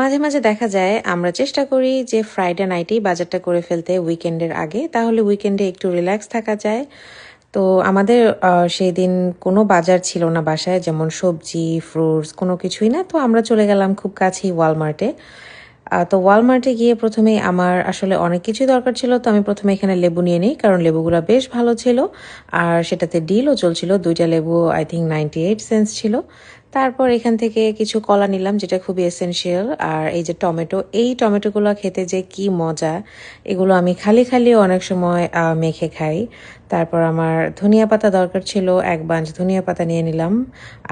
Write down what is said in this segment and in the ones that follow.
মাঝে মাঝে দেখা যায়, আমরা চেষ্টা করি যে ফ্রাইডে নাইটেই বাজারটা করে ফেলতে উইকেন্ডের আগে। তাহলে উইকেন্ডে একটু রিল্যাক্স থাকা যায়। তো আমাদের সেই দিন কোনো বাজার ছিল না বাসায়, যেমন সবজি ফ্রুটস কোনো কিছুই না। তো আমরা চলে গেলাম খুব কাছেই ওয়ালমার্টে তো ওয়ালমার্টে গিয়ে প্রথমেই আমার আসলে অনেক কিছুই দরকার ছিল। তো আমি প্রথমে এখানে লেবু নিয়ে নিই, কারণ লেবুগুলো বেশ ভালো ছিল। আর সেটাতে ডিলও চলছিল। দুইটা লেবু I think ninety eight sense ছিল। তারপর এখান থেকে কিছু কলা নিলাম, যেটা খুবই এসেনশিয়াল আর এই যে টমেটো, এই টমেটোগুলো খেতে যে কি মজা, এগুলো আমি খালি খালি অনেক সময় মেখে খাই। তারপর আমার ধনিয়া পাতা দরকার ছিল, এক বাঞ্চ ধনিয়া পাতা নিয়ে নিলাম।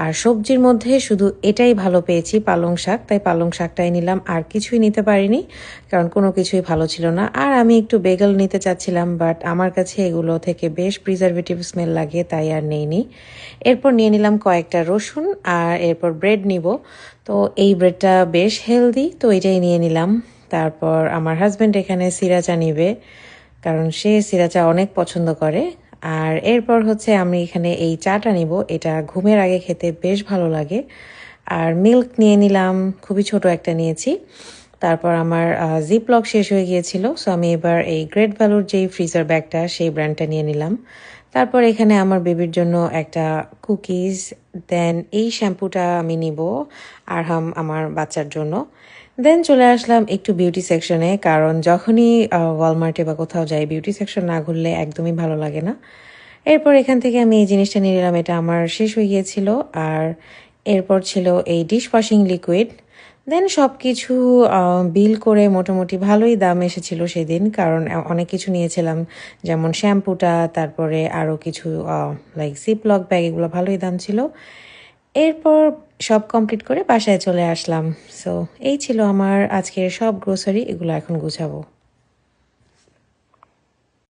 আর সবজির মধ্যে শুধু এটাই ভালো পেয়েছি, পালং শাক। তাই পালং শাকটাই নিলাম, আর কিছুই নিতে পারিনি, কারণ কোনো কিছুই ভালো ছিল না। আর আমি একটু বেগল নিতে চাচ্ছিলাম বাট আমার কাছে এগুলো থেকে বেশ প্রিজারভেটিভ স্মেল লাগে, তাই আর নেইনি। এরপর নিয়ে নিলাম কয়েকটা রসুন, আর এরপর ব্রেড নিব। তো এই ব্রেডটা বেশ হেলদি তো এটাই নিয়ে নিলাম। তারপর আমার হাজব্যান্ড এখানে সিরাচা নিবে, কারণ সে সিরাচা অনেক পছন্দ করে। আর এরপর হচ্ছে আমি এখানে এই চাটা নিব, এটা ঘুমের আগে খেতে বেশ ভালো লাগে। আর মিল্ক নিয়ে নিলাম, খুবই ছোট একটা নিয়েছি। তারপর আমার জিপ লক শেষ হয়ে গিয়েছিল সো আমি এবার এই গ্রেট ভ্যালুর যেই ফ্রিজার ব্যাগটা সেই ব্র্যান্ডটা নিয়ে নিলাম। তারপর এখানে আমার বেবির জন্য একটা কুকিজ দেন এই শ্যাম্পুটা আমি নিব আর হাম আমার বাচ্চার জন্য। দেন চলে আসলাম একটু বিউটি সেকশনে কারণ যখনই ওয়ালমার্টে বা কোথাও যাই বিউটি সেকশন না ঘুরলে একদমই ভালো লাগে না। এরপর এখান থেকে আমি এই জিনিসটা নিয়ে নিলাম, এটা আমার শেষ হয়ে গিয়েছিল। আর এরপর ছিল এই ডিশ ওয়াশিং লিকুইড দেন সব কিছু বিল করে মোটামুটি ভালোই দাম এসেছিল সেদিন, কারণ অনেক কিছু নিয়েছিলাম, যেমন শ্যাম্পুটা, তারপরে আরও কিছু লাইক সিপলক ব্যাগ এগুলো ভালোই দাম ছিল। এরপর সব কমপ্লিট করে বাসায় চলে আসলাম। সো এই ছিল আমার আজকের সব গ্রোসারি এগুলো এখন গুছাবো।